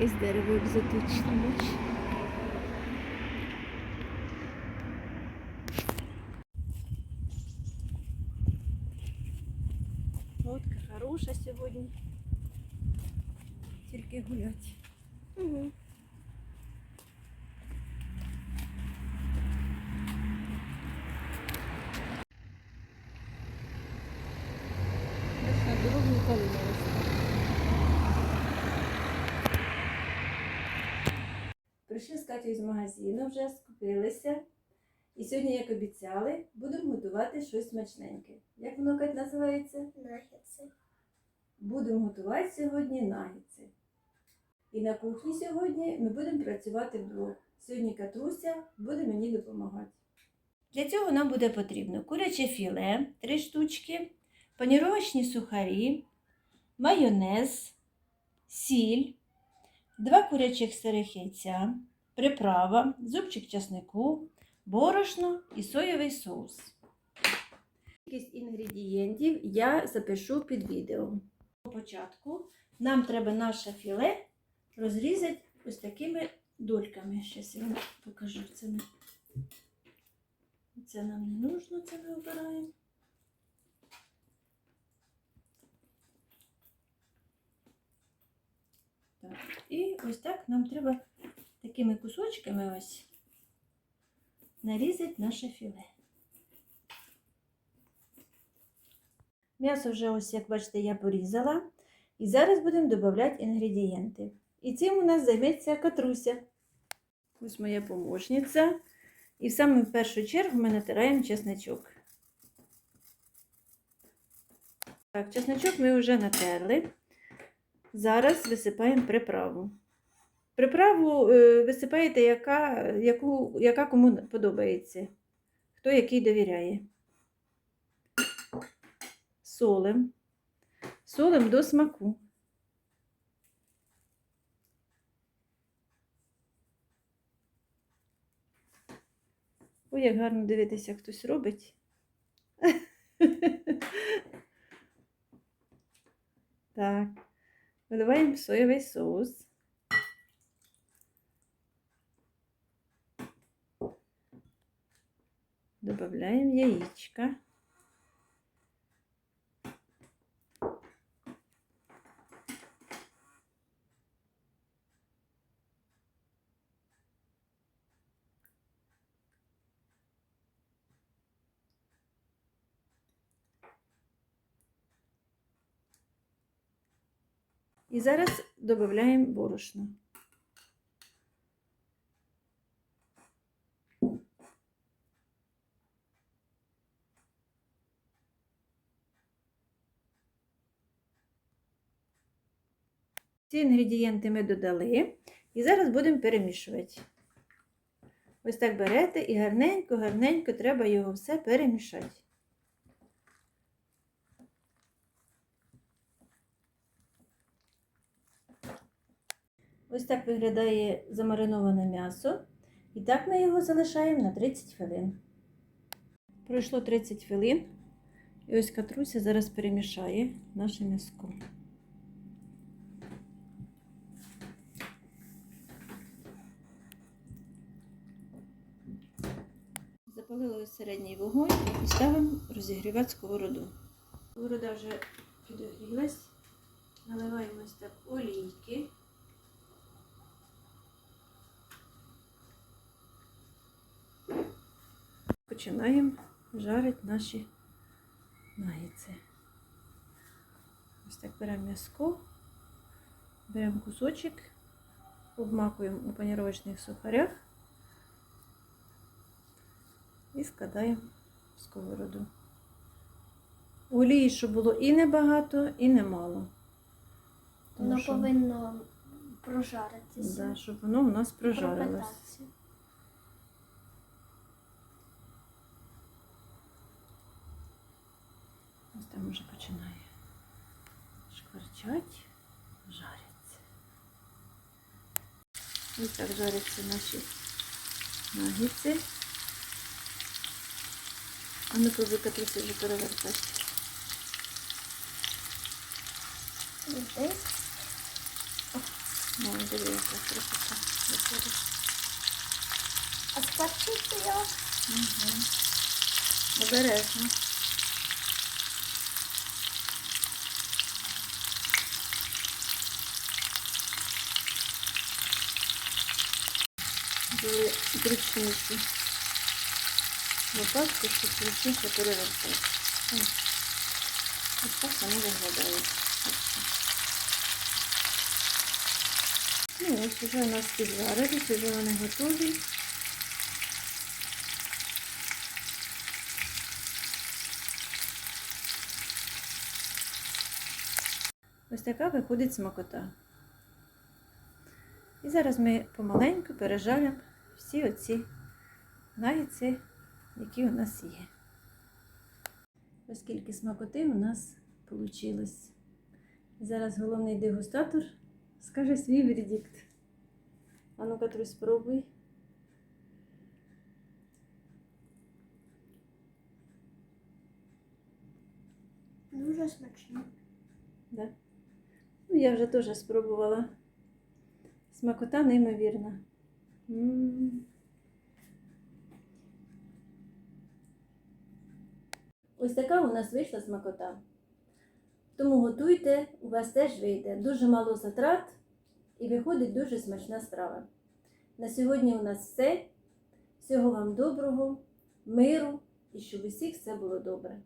Из дерева екзотична меч. Водка хороша сьогодні. Тільки гулять. Угу. Дорогу колина. Прийшли з Катєю з магазину, вже скупилися. І сьогодні, як обіцяли, будемо готувати щось смачненьке. Як воно Кать називається? Нагетси. Будемо готувати сьогодні нагідці. І на кухні сьогодні ми будемо працювати вдвох. Сьогодні Катруся буде мені допомагати. Для цього нам буде потрібно куряче філе 3 штучки, паніровочні сухарі, майонез, сіль, 2 курячих сирих яйця, приправа, зубчик часнику, борошно і соєвий соус. Кількість інгредієнтів я запишу під відео. Початку нам треба наше філе розрізати ось такими дольками. Зараз я вам покажу це. Ми. Це нам не нужно, це ми обираємо. Так. І ось так нам треба такими кусочками ось нарізати наше філе. М'ясо вже ось, як бачите, я порізала. І зараз будемо додавати інгредієнти. І цим у нас займеться катруся. Ось моя помощниця. І в саме в першу чергу ми натираємо чесничок. Так, чесничок ми вже натерли. Зараз висипаємо приправу. Приправу е, висипаєте, яка, яку, яка кому подобається. Хто який довіряє. Солим. Солим до смаку. Ой, як гарно дивитися, як хтось робить. Так, виливаємо соєвий соус. Добавляємо яєчко. І зараз додаємо борошно. Ці інгредієнти ми додали і зараз будемо перемішувати. Ось так берете і гарненько, гарненько треба його все перемішати. Ось так виглядає замариноване м'ясо. І так ми його залишаємо на 30 хвилин. Пройшло 30 хвилин. І ось Катруся зараз перемішає наше м'яско. Запалили середній вогонь і ставимо розігрівати сковороду. Сковорода вже підогрілась. Наливаємо ось так олійки. Починаємо жарити наші нагідці. Ось так беремо м'яско, беремо кусочок, обмакуємо у паніровочних сухарях і складаємо в сковороду. Олії, щоб було і небагато, і немало. Воно що- повинно прожаритися. Да, щоб воно у нас прожарилось. пропитатися. Ось там уже починає шкварчать, жариться. Ось так жаряться наші нагідці. А ну повикатися вже перевертати. І десь Ну, диви, яка красота. виходить. А скорчити його? Угу. Обережно. Були зручніші. Лопатки, щоб зручніше перевертати. Ось. Так вони виглядають. Ну, ось вже у нас піджарились, вже вони готові. Ось така виходить смакота. І зараз ми помаленьку пережаримо всі оці нагідці, які у нас є. Оскільки смакоти у нас вийшло. Зараз головний дегустатор скаже свій вердикт. А ну-ка, Трусь, спробуй. Дуже смачно. Да? Ну, я вже теж спробувала. Смакота неймовірна. М. Ось така у нас вийшла смакота. Тому готуйте, у вас теж вийде дуже мало затрат і виходить дуже смачна страва. На сьогодні у нас все. Всього вам доброго, миру і щоб усіх все було добре.